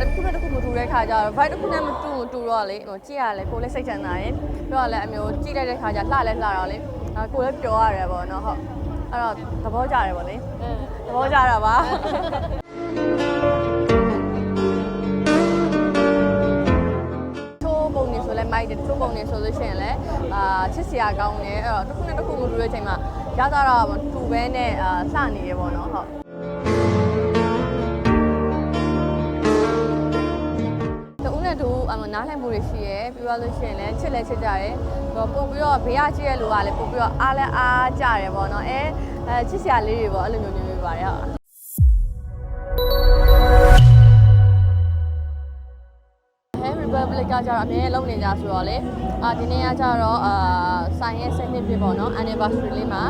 တစ်ခုနဲ့တစ်ခုမတူတဲ့ခါကျတော့ vibe တစ်ခုနဲ့မတူတူတော့လေဟိုကြည့်ရလဲကိုယ်လည်းစိတ်ချမ်းသာတယ်ပြီးတော့လည်းအမျိုးကြည့်လိုက်တဲ့ခါကျလှလဲလှတော့လေအာကိုယ်လည်းပျော်ရတယ်ပေါ့နော်ဟုတ်အဲ့တော့သဘောကျတယ်ပေါ့လေအင်းသဘောကျတာပါချိုးပုံနေဆိုလဲမိုက်တယ်ချိုးပုံနေဆိုလို့ရှိရင်လည်းအာချစ်စရာကောင်းတယ်အဲ့တော့တစ်ခုနဲ့တစ်ခုမတူတဲ့အချိန်မှာရတာတော့မတူဘဲနဲ့အာလှနေရပေါ့နော်ဟုတ်တူ တူအမနားလည်မှုတွေရှိရယ်ပြီးတော့လို့ရှိရင်လည်းချစ်လဲချစ်ကြတယ်ဟိုပို့ပြီးတော့ဘေးကကြည့်ရလူကလည်းပို့ပြီးတော့အားလဲအားကြတယ်ပေါ့နော်အဲအဲချစ်စရာလေးတွေပေါ့အဲ့လိုမျိုးမျိုးမျိုးပါတယ်ဟုတ် Hey Republic ကကြတော့အမြဲလုံးနေကြဆိုတော့လေအာဒီနေ့ကကြတော့အာဆိုင်ရဲ့7နှစ်ပြည့်ပေါ့နော် anniversary လေးမှာ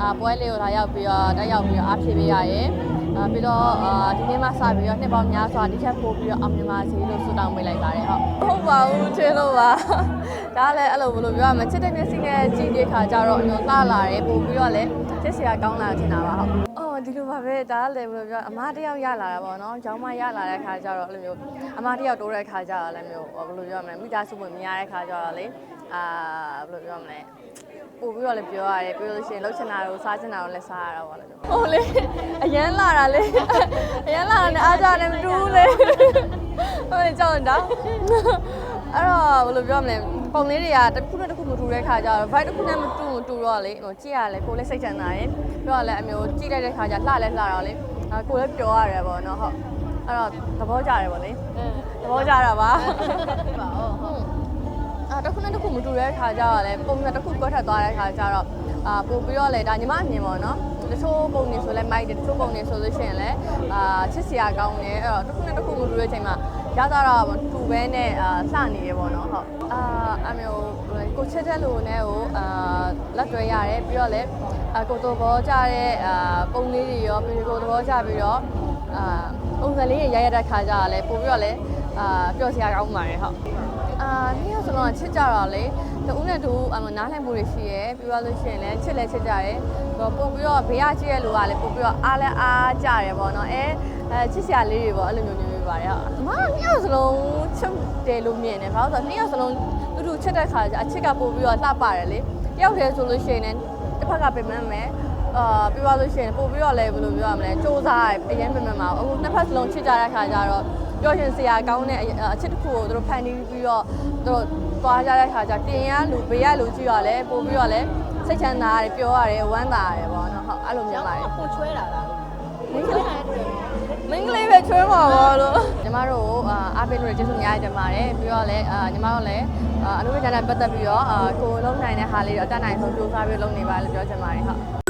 အာပွဲလေးကိုလာရောက်ပြီးတော့တက်ရောက်ပြီးတော့အားဖြည့်ပေးရရယ်အာ ပြီးတော့အာဒီနေ့မှစပြီးတော့နှစ်ပေါင်းများစွာဒီချက်ပို့ပြီးတော့အောင်မြင်ပါစေလို့ဆုတောင်းပေးလိုက်ပါတယ်ဟုတ်ဟုတ်ပါဘူးချင်လို့ပါဒါလည်းအဲ့လိုဘယ်လိုပြောရမလဲချစ်တဲ့မျက်စိနဲ့ကြည့်တဲ့ခါကျတော့အမျိုးလှလာတယ်ပို့ပြီးတော့လည်းချစ်စရာကောင်းလာချင်တာပါဟုတ် အော်ဒီလိုပါပဲဒါလည်းဘယ်လိုပြောအမားတစ်ယောက်ရလာတာပေါ့နော်ကျောင်းမရလာတဲ့ခါကျတော့အဲ့လိုမျိုးအမားတစ်ယောက်တိုးတဲ့ခါကျတော့လည်းမျိုးဘယ်လိုပြောရမလဲမိသားစုဝင်မရတဲ့ခါကျတော့လေအာဘယ်လိုပြောရမလဲပို့ပြီးတော့လည်းပြောရတယ်ပြောလို့ရှိရင်လှုပ်ချင်တာကိုစားချင်တာကိုလည်းစားရတာပေါ့လေဟုတ်လေအရန်လာတာလေအရန်လာတာနဲ့အားကြတယ်မတူဘူးလေဟုတ်လေကြောက်တော့အဲ့တော့ဘယ်လိုပြောမလဲ ပုံလေးတွေကတစ်ခုနဲ့တစ်ခုမတူတဲ့ခါကျတော့ vibe တစ်ခုနဲ့မတူတူတော့လေဟိုကြည့်ရလဲကိုယ်လည်းစိတ်ချမ်းသာတယ်ပြီးတော့လည်းအမျိုးကြည့်လိုက်တဲ့ခါကျလှလဲလှတော့လေအာကိုယ်လည်းပျော်ရတယ်ပေါ့နော်ဟုတ်အဲ့တော့သဘောကျတယ်ပေါ့လေအင်းသဘောကျတာပါပါဦးဟုတ်အာတစ်ခုနဲ့တစ်ခုမတူတဲ့ခါကျတော့လေပုံစံတစ်ခုကွက်ထက်သွားတဲ့ခါကျတော့အာပို့ပြီးတော့လေဒါညီမအမြင်ပေါ့နော်တချို့ပုံနေဆိုလဲမိုက်တယ်တချို့ပုံနေဆိုလို့ရှိရင်လည်းအာချစ်စရာကောင်းတယ်အဲ့တော့တစ်ခုနဲ့တစ်ခုမတူတဲ့အချိန်မှာ ရတာတော့တူပဲနဲ့အာလှနေရပေါ့နော်ဟုတ်အာအမျိုးကိုချစ်တဲ့လူနဲ့ကိုအာလက်တွဲရတယ်ပြီးတော့လည်းအာကိုတော်ဘောကြတဲ့အာပုံလေးတွေရောပြီးကိုတော်ဘောကြပြီးတော့အာပုံစံလေးရရတဲ့ခါကျတော့လေပို့ပြီးတော့လည်းအာပျော်စရာကောင်းပါတယ်ဟုတ်အာနေ့ရက်ဆိုတော့ချစ်ကြတော့လေတူနဲ့တူအမနားလည်မှုတွေရှိရယ်ပြီးတော့လို့ရှိရင်လည်းချစ်လဲချစ်ကြတယ်ဟိုပို့ပြီးတော့ဘေးကကြည့်ရလူကလည်းပို့ပြီးတော့အားလဲအားကြတယ်ပေါ့နော်အဲအဲချစ်စရာလေးတွေပေါ့အဲ့လိုမျိုးမျိုး မျိုးပါတယ်ဟုတ်အမနှစ်ယောက်စလုံးချစ်တယ်လို့မြင်တယ်ဘာလို့ဆိုတော့နှစ်ယောက်စလုံးတူတူချစ်တဲ့ခါကျအချစ်ကပို့ပြီးတော့လှပါတယ်လေတယောက်တည်းဆိုလို့ရှိရင်လည်းတစ်ဖက်ကပြင်မှန်းမယ်အာပြီးသွားလို့ရှိရင်ပို့ပြီးတော့လည်းဘယ်လိုပြောရမလဲစူးစားရအရင်ပြင်မှန်းမှာအခုနှစ်ဖက်စလုံးချစ်ကြတဲ့ခါကျတော့ပြောရှင်စရာကောင်းတဲ့အအချစ်တစ်ခုကိုသူတို့ဖန်တီးပြီးတော့သူတို့သွားကြတဲ့ခါကျတင်ရလူဘေးရလူကြည့်ရလဲပို့ပြီးတော့လဲစိတ်ချမ်းသာရတယ်ပြောရတယ်ဝမ်းသာရတယ်ပေါ့နော်ဟုတ်အဲ့လိုမြင်ပါတယ်ကိုချွဲလာတာမင်းကချွဲလေးလာတဲ့မ င်းကလေးပဲချွေးမှာပါလို့ညီမတို့ကိုအာအားပေးလို့ကျေးဇူးအများကြီးတင်ပါတယ်ပြီးတော့လည်းအာညီမတို့လည်းအာအလုပ်ရတဲ့ပတ်သက်ပြီးတော့အာကိုယ်လုံးနိုင်တဲ့ဟာလေးတော့အတတ်နိုင်ဆုံးစူးစမ်းပြီးလုပ်နေပါလို့ပြောချင်ပါတယ်ဟုတ်